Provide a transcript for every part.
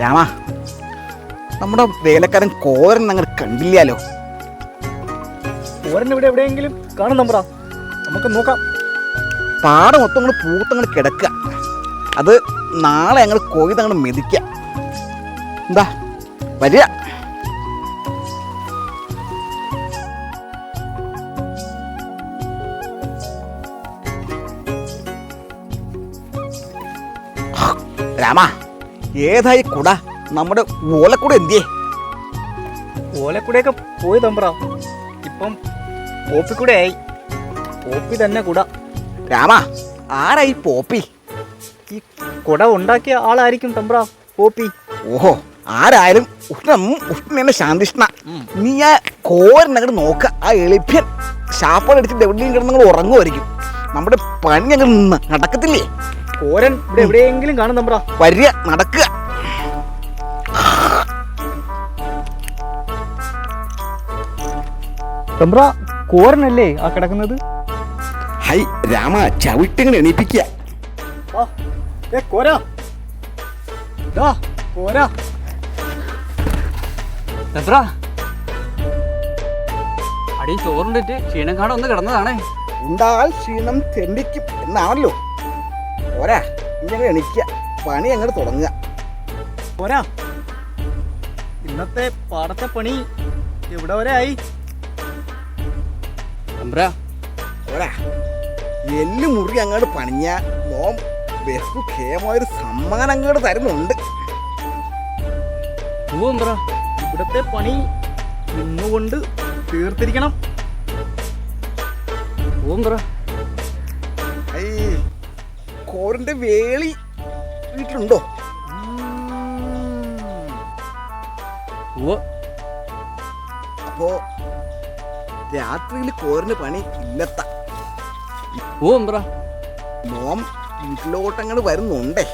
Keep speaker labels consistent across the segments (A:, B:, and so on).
A: രാമ നമ്മുടെ വേലക്കാരൻ കോരൻ അങ്ങനെ കണ്ടില്ലാലോ?
B: കോരൻ ഇവിടെ എവിടെയെങ്കിലും കാണും നമ്മുടെ നമുക്ക് നോക്കാം.
A: പാടം മൊത്തം അങ്ങോട്ട് പൂത്തങ്ങോട്ട് കിടക്കുക. അത് നാളെ ഞങ്ങൾ കൊയ്ത് അങ്ങോട്ട് മെതിക്കുക. എന്താ? വരിക. രാമ ഏതായി കുട? നമ്മുടെ ഓലക്കുട എന്തിയേ?
B: ഓലക്കൂടെയൊക്കെ പോയി തമ്പ്ര. ഇപ്പം പോപ്പിക്കൂടെ ആയി പോപ്പി തന്നെ കുട.
A: രാമ ആരായി പോപ്പി?
B: ഈ കുട ഉണ്ടാക്കിയ ആളായിരിക്കും തമ്പ്ര പോപ്പി.
A: ഓഹോ ആരായാലും ഉഷ്ണം ഉഷ്ണ ശാന്തിഷ്ണ. നീ ആ കോരനങ്ങോട്ട് നോക്ക. ആ എളിപ്യൻ ശാപ്പാട് അടിച്ചിട്ട് എവിടെയും കിടന്നങ്ങൾ ഉറങ്ങുമായിരിക്കും. നമ്മുടെ പണി അങ്ങനെ നടക്കത്തില്ലേ?
B: കോരൻ ഇവിടെ എവിടെയെങ്കിലും കാണും തമ്പ്ര
A: വരിക നടക്കുക.
B: തമ്പ്ര കോരനല്ലേ ആ കിടക്കുന്നത്?
A: ഹൈ രാമ ചവിട്ടിങ്ങനെ എണീപ്പിക്കുക.
B: കോര. കോര.
C: എത്ര അടി ചോറുണ്ടിട്ട് ക്ഷീണം കാണാൻ ഒന്ന് കിടന്നതാണേ.
A: ഉണ്ടാൽ ക്ഷീണം തെണ്ടിക്കും എന്നാണല്ലോ. പോരാ. ഇങ്ങനെ എണീക്ക പണി അങ്ങോട്ട് തുടങ്ങുക.
B: പോരാ. ഇന്നത്തെ പാടത്തെ പണി എവിടെ വരെ ആയി?
A: പോരാ. എല്ല് മുറി അങ്ങോട്ട് പണിഞ്ഞ മോം ബെസ്റ്റ് ഖേമായൊരു സമ്മാനം അങ്ങോട്ട് തരുന്നുണ്ട്.
B: ഇവിടത്തെ പണി ഇന്നുകൊണ്ട് തീർത്തിരിക്കണം.
A: ഐ കോറിന്റെ വേളി വീട്ടിലുണ്ടോ അപ്പോ രാത്രിയിൽ കോറിന് പണി ഇല്ലത്ത.
C: വീട്ടിലോട്ടങ്ങൾ
A: മോം വീട്ടിലോട്ടങ്ങോട്ട് വരുന്നുണ്ടേ.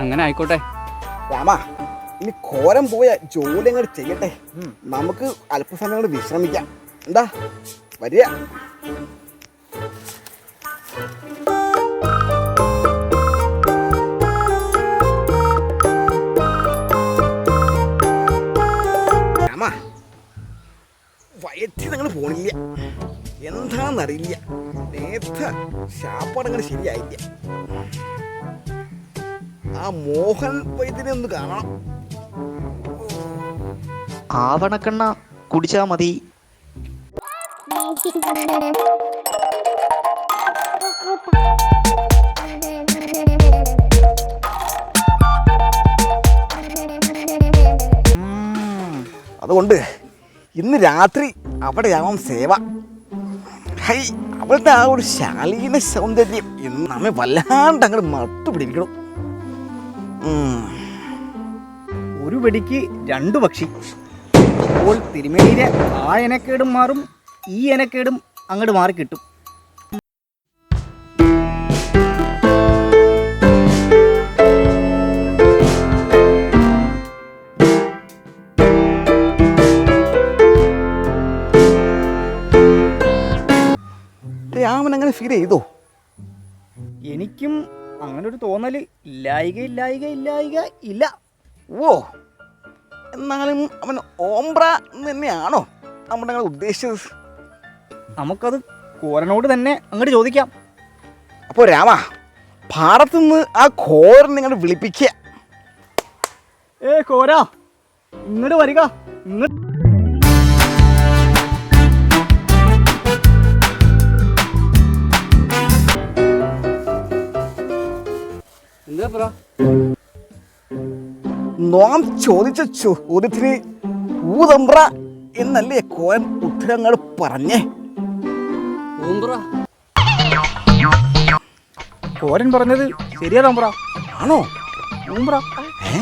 C: അങ്ങനെ ആയിക്കോട്ടെ.
A: രാമാ ഇനി കോരം പോയ ജോലി അങ്ങോട്ട് ചെയ്യട്ടെ. നമുക്ക് അല്പസമയം കൂടെ വിശ്രമിക്കാം. എന്താ? വരിക. വയറ്റിൽ നിങ്ങൾ പോണില്ല. എന്താണെന്നറിയില്ല. നേരത്തെ ശാപ്പാടങ്ങൾ ശരിയായില്ല. ആ മോഹൻ വൈദ്യനെ ഒന്ന് കാണണം.
D: ആവണക്കണ്ണ കുടിച്ചാ മതി.
A: അതുകൊണ്ട് ഇന്ന് രാത്രി അവിടെയാവാം സേവ. ഹൈ അവളുടെ ആ ഒരു ശാലീന സൗന്ദര്യം ഇന്ന് നമ്മെ വല്ലാണ്ട് അങ്ങോട്ട് മട്ടു പിടിക്കണം
B: ഒരു വെടിക്ക് രണ്ടു പക്ഷി. അപ്പോൾ തിരുമേനിയിലെ ആ എനക്കേടും മാറും ഈ എനക്കേടും അങ്ങോട്ട് മാറി കിട്ടും
A: അങ്ങനെ ഫീൽ ചെയ്തോ?
B: എനിക്കും അങ്ങനെ ഒരു തോന്നൽ ഇല്ലായിക ഇല്ലായിക ഇല്ലായിക ഇല്ല.
A: ഓ എന്നാലും അവൻ ഓംബ്ര തന്നെയാണോ? നമ്മുടെ ഞങ്ങൾ ഉദ്ദേശിച്ചത്.
B: നമുക്കത് കോരനോട് തന്നെ അങ്ങോട്ട് ചോദിക്കാം.
A: അപ്പോൾ രാമ ഭാരത്തുനിന്ന് ആ കോരൻ നിങ്ങൾ വിളിപ്പിക്കുക
B: ഏ കോര ഇങ്ങോട്ട് വരിക ഇങ്ങോട്ട്
C: പറ
A: നോം ചോദിച്ച ചോദ്യത്തിന് ഊതമ്പ്ര എന്നല്ലേ കോയൻ ഉത്തരങ്ങൾ പറഞ്ഞേ?
B: കോരൻ പറഞ്ഞത് ശരിയാ തമ്പ്ര.
A: ആണോ?
B: ഊമ്പ്ര
A: ഏ?